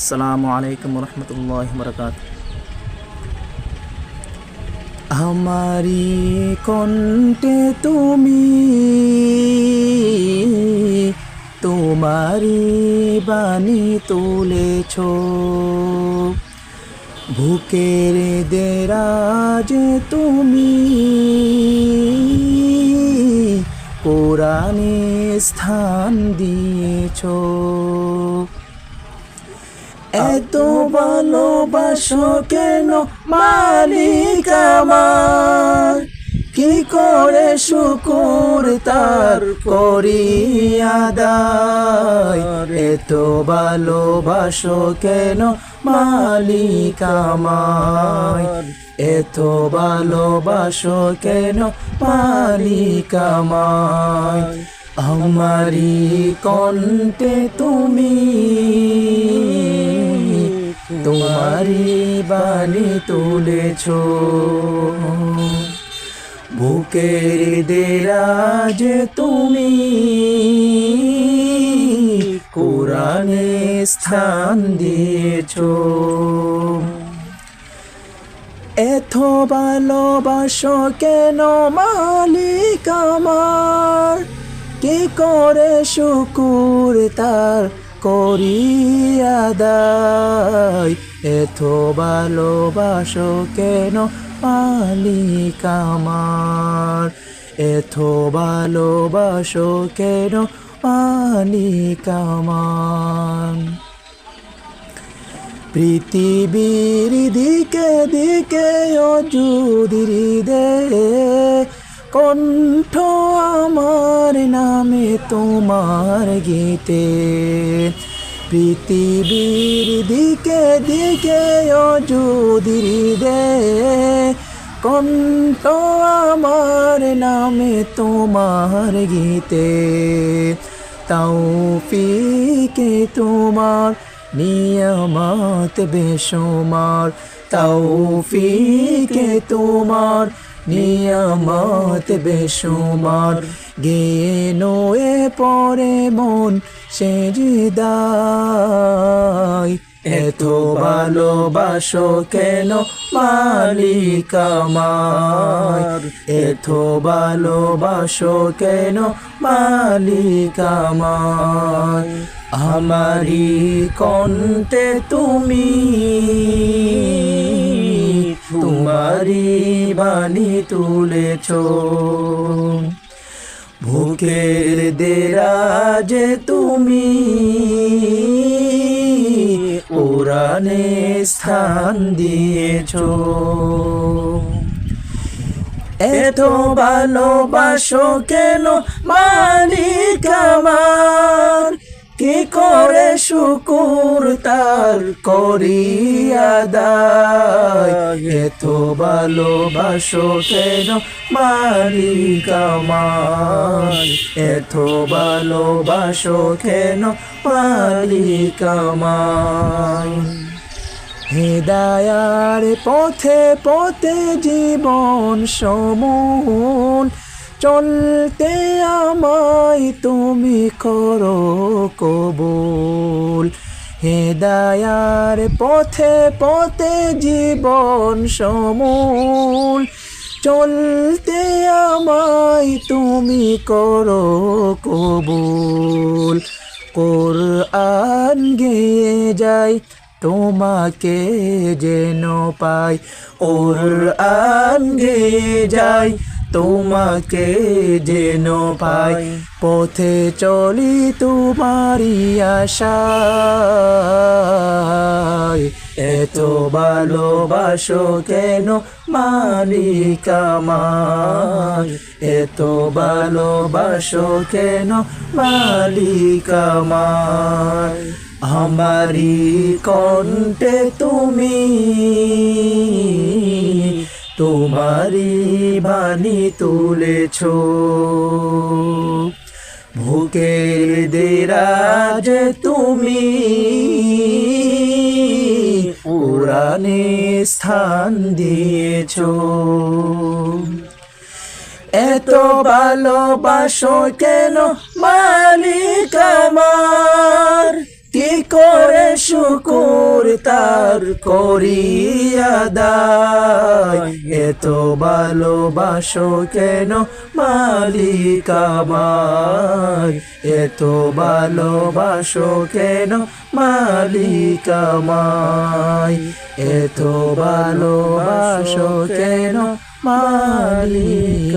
আসসালামু আলাইকুম রহমতুল্লাহ বরকাত আমারি কণ্ঠে তুমি, তোমারি বাণী তুলেছ। বুকের দেরাজ তুমি, কোরআনে স্থান দিয়েছ। এত ভালোবাসো কেন মালিক আমার? কি করে শুকুর তার করি আদায়? এত ভালোবাসো কেন মালিক আমার? এত ভালোবাসো কেন মালিক আমার? আমারি কণ্ঠে তুমি তোমারি বাণী তুলেছ। বুকের দেরাজ তুমি কোরআনে স্থান দিয়েছ। এত ভালোবাসো কেন মালিক আমার? কি করে শুকুর তার করিয়া দায় এত ভালোবাসো কেন মালিক আমার? এত ভালোবাসো কেন মালিক আমার? পৃথিবীর দিকে দিকে অযুদির দে কণ্ঠ আমার নামে তোমার গীতে, পৃথিবীর দিকে দিকে অযুদির দে। কণ্ঠ আমার নামে তোমার গীতে তাও পিকে তোমার নিয়মাত নিয়মত তাও তৌফিকে তোমার নিয়মত বেসুমার গেনো এ পরে মন সে জিদায় এত ভালোবাসো কেন মালিক আমার এত ভালোবাসো কেন মালিক আমার কণ্ঠে তুমি তোমারি বাণী তুলেছ। ভুকের দেরাজ তুমি উড়ানে স্থান দিয়েছ। এত ভালোবাসো কেন মালিক আমার? কি করে শুকুর তার করিয়া দায়? এত ভালোবাসো কেন মালিক আমার এত ভালোবাসো কেন মালিক আমার হেদায়ার পথে পথে জীবন সমূল চলতে আমায় তুমি করো কবুল। হেদায়ার পথে পথে জীবন সমূল। চলতে আমায় তুমি করো কবুল। কোরআন গেয়ে যাই, তোমাকে যেন পাই। ওর আন গেয়ে যাই তোমাকে যেন পাই পথে চলি তোমারি আশায়। এত ভালোবাসো কেন মালিক আমার এত ভালোবাসো কেন মালিক আমার আমারি কণ্ঠে তুমি তোমারি বাণী তুলেছ। ভুকের দেরাজ তুমি উড়ানে স্থান দিয়েছ। এত ভালোবাসো কেন মালিক আমার? কি করে শুকুর তার করিয়া দায়। এত ভালোবাসো কেন মালিক এত ভালোবাসো কেন মালিক এত ভালোবাসো কেন মালিক